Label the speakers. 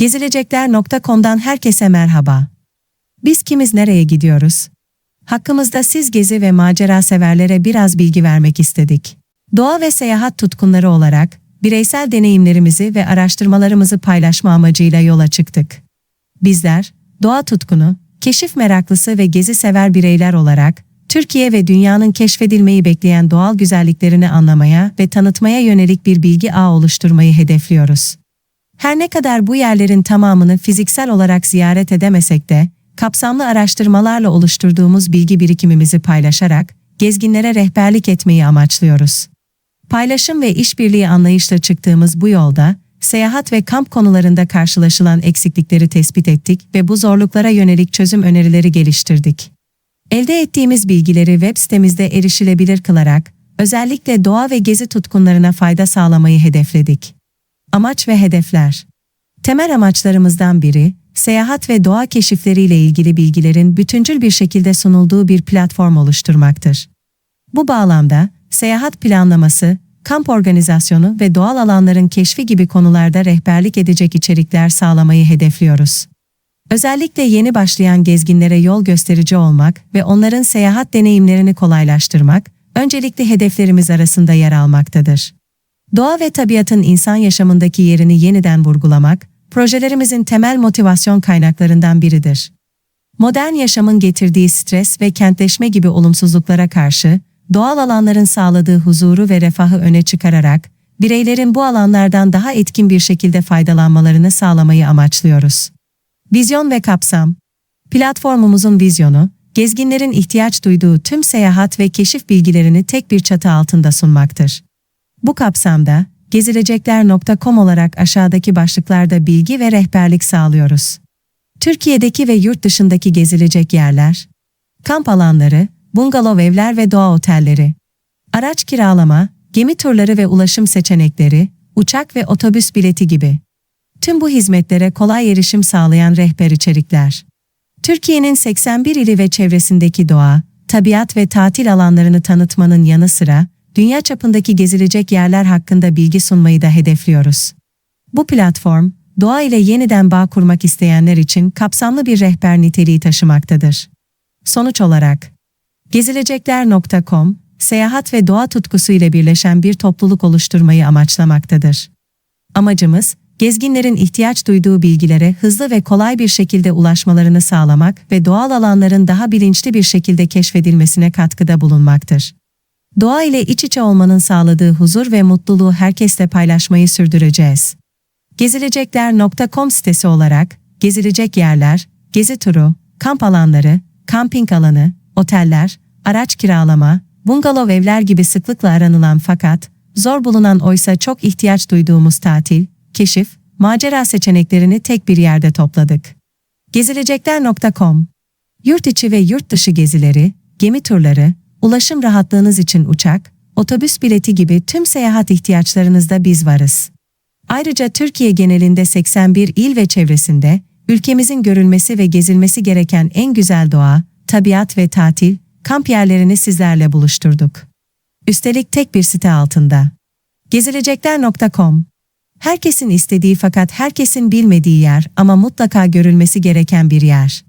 Speaker 1: Gezilecekler.com'dan herkese merhaba. Biz kimiz nereye gidiyoruz? Hakkımızda siz gezi ve macera severlere biraz bilgi vermek istedik. Doğa ve seyahat tutkunları olarak bireysel deneyimlerimizi ve araştırmalarımızı paylaşma amacıyla yola çıktık. Bizler, doğa tutkunu, keşif meraklısı ve gezi sever bireyler olarak Türkiye ve dünyanın keşfedilmeyi bekleyen doğal güzelliklerini anlamaya ve tanıtmaya yönelik bir bilgi ağı oluşturmayı hedefliyoruz. Her ne kadar bu yerlerin tamamını fiziksel olarak ziyaret edemesek de, kapsamlı araştırmalarla oluşturduğumuz bilgi birikimimizi paylaşarak gezginlere rehberlik etmeyi amaçlıyoruz. Paylaşım ve işbirliği anlayışla çıktığımız bu yolda, seyahat ve kamp konularında karşılaşılan eksiklikleri tespit ettik ve bu zorluklara yönelik çözüm önerileri geliştirdik. Elde ettiğimiz bilgileri web sitemizde erişilebilir kılarak, özellikle doğa ve gezi tutkunlarına fayda sağlamayı hedefledik. Amaç ve hedefler Temel amaçlarımızdan biri, seyahat ve doğa keşifleriyle ilgili bilgilerin bütüncül bir şekilde sunulduğu bir platform oluşturmaktır. Bu bağlamda, seyahat planlaması, kamp organizasyonu ve doğal alanların keşfi gibi konularda rehberlik edecek içerikler sağlamayı hedefliyoruz. Özellikle yeni başlayan gezginlere yol gösterici olmak ve onların seyahat deneyimlerini kolaylaştırmak, öncelikli hedeflerimiz arasında yer almaktadır. Doğa ve tabiatın insan yaşamındaki yerini yeniden vurgulamak, projelerimizin temel motivasyon kaynaklarından biridir. Modern yaşamın getirdiği stres ve kentleşme gibi olumsuzluklara karşı, doğal alanların sağladığı huzuru ve refahı öne çıkararak, bireylerin bu alanlardan daha etkin bir şekilde faydalanmalarını sağlamayı amaçlıyoruz. Vizyon ve kapsam Platformumuzun vizyonu, gezginlerin ihtiyaç duyduğu tüm seyahat ve keşif bilgilerini tek bir çatı altında sunmaktır. Bu kapsamda, gezilecekler.com olarak aşağıdaki başlıklarda bilgi ve rehberlik sağlıyoruz. Türkiye'deki ve yurt dışındaki gezilecek yerler, kamp alanları, bungalov evler ve doğa otelleri, araç kiralama, gemi turları ve ulaşım seçenekleri, uçak ve otobüs bileti gibi. Tüm bu hizmetlere kolay erişim sağlayan rehber içerikler. Türkiye'nin 81 ili ve çevresindeki doğa, tabiat ve tatil alanlarını tanıtmanın yanı sıra, dünya çapındaki gezilecek yerler hakkında bilgi sunmayı da hedefliyoruz. Bu platform, doğa ile yeniden bağ kurmak isteyenler için kapsamlı bir rehber niteliği taşımaktadır. Sonuç olarak, gezilecekler.com, seyahat ve doğa tutkusu ile birleşen bir topluluk oluşturmayı amaçlamaktadır. Amacımız, gezginlerin ihtiyaç duyduğu bilgilere hızlı ve kolay bir şekilde ulaşmalarını sağlamak ve doğal alanların daha bilinçli bir şekilde keşfedilmesine katkıda bulunmaktır. Doğa ile iç içe olmanın sağladığı huzur ve mutluluğu herkesle paylaşmayı sürdüreceğiz. Gezilecekler.com sitesi olarak gezilecek yerler, gezi turu, kamp alanları, kamping alanı, oteller, araç kiralama, bungalov evler gibi sıklıkla aranılan fakat zor bulunan oysa çok ihtiyaç duyduğumuz tatil, keşif, macera seçeneklerini tek bir yerde topladık. Gezilecekler.com Yurt içi ve yurt dışı gezileri, gemi turları, ulaşım rahatlığınız için uçak, otobüs bileti gibi tüm seyahat ihtiyaçlarınızda biz varız. Ayrıca Türkiye genelinde 81 il ve çevresinde, ülkemizin görülmesi ve gezilmesi gereken en güzel doğa, tabiat ve tatil, kamp yerlerini sizlerle buluşturduk. Üstelik tek bir site altında. Gezilecekler.com Herkesin istediği fakat herkesin bilmediği yer ama mutlaka görülmesi gereken bir yer.